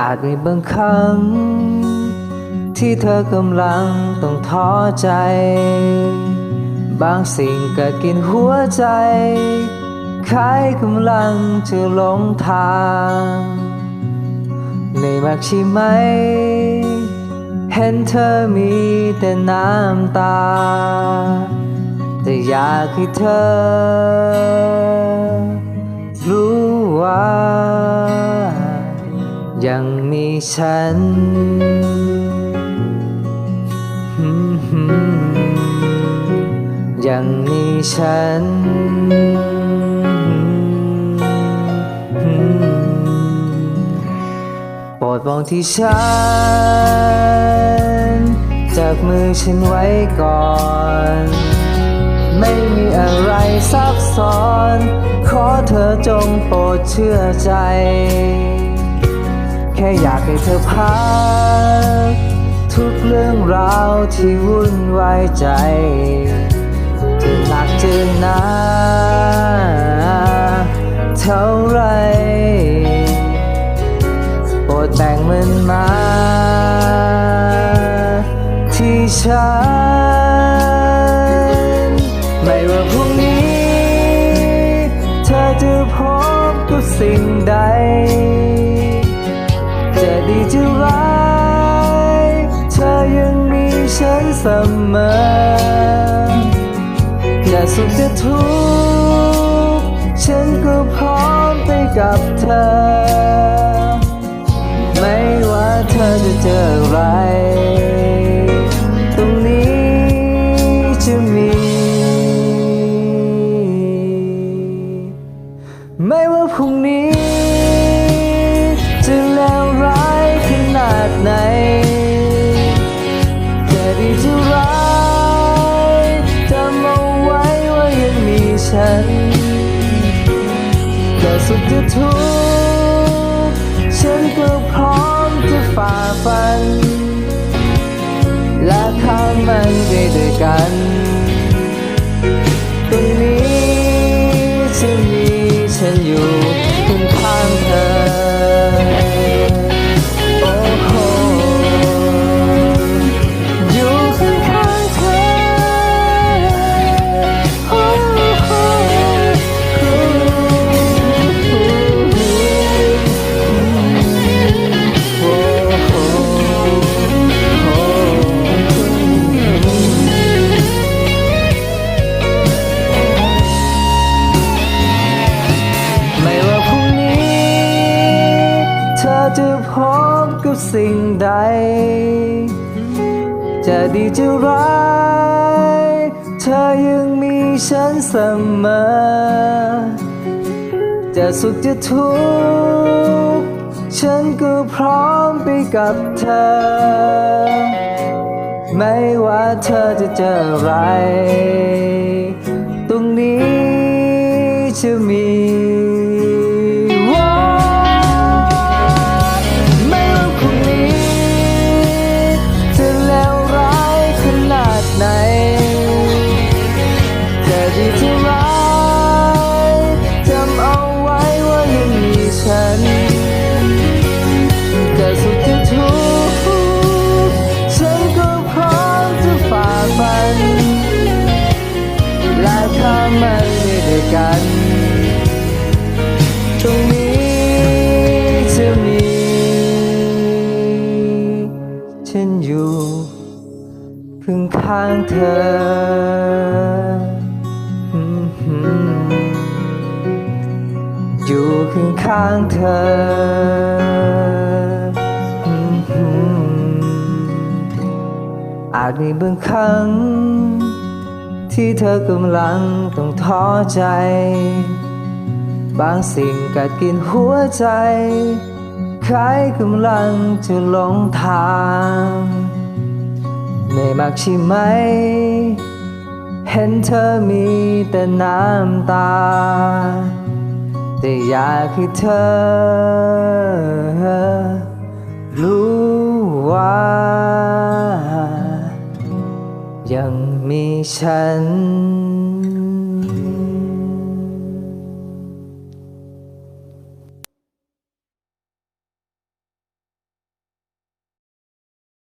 อาจมีบางครั้ง ที่เธอกำลังต้องท้อใจ บางสิ่งกัดกินหัวใจใครกำลังจะหลงทางในมากใช่ไหม เห็นเธอมีแต่น้ำตา แต่อยากให้เธอ ฉันยังมีฉัน โปรดมองที่ฉันจับมือฉันไว้ก่อน ไม่มีอะไรซับซ้อน ขอเธอจงโปรดเชื่อใจ ค่อยากให้เธอพัก ทุกเรื่องราวที่วุ่นวายใจจะหนักจะหนาเท่าไรโปรดแบ่งมันมา ที่ฉัน ไม่ว่าพรุ่งนี้ เธอจะพบกับสิ่งใด ดีจะร้ายเธอยังมีฉันเสมอจะสุขจะทุกข์ฉันก็พร้อมไปกับเธอ ไม่ว่าเธอจะเจออะไรตรงนี้จะมี ไม่ว่าพรุ่งนี้ สุขจะทุกข์ฉันก็พร้อมจะฝ่าฟัน และข้ามมันไปด้วยกันตรงนี้จะมีฉันอยู่ จะพบกับสิ่งใด จะดีจะร้ายเธอยังมีฉันเสมอ จะสุขจะทุกข์ฉันก็พร้อมไปกับเธอ ไม่ว่าเธอจะเจออะไร ตรงนี้จะมี กัน ตรงนี้จะมีฉันอยู่ข้างข้างๆเธออยู่ข้างข้างๆเธอ อาจมีบางครั้ง ที่เธอกำลังต้องท้อใจ บางสิ่งกัดกินหัวใจคล้ายกำลังจะหลงทางเหนื่มากใช่ไหม เห็นเธอมีแต่น้ำตา แต่อยากให้เธอ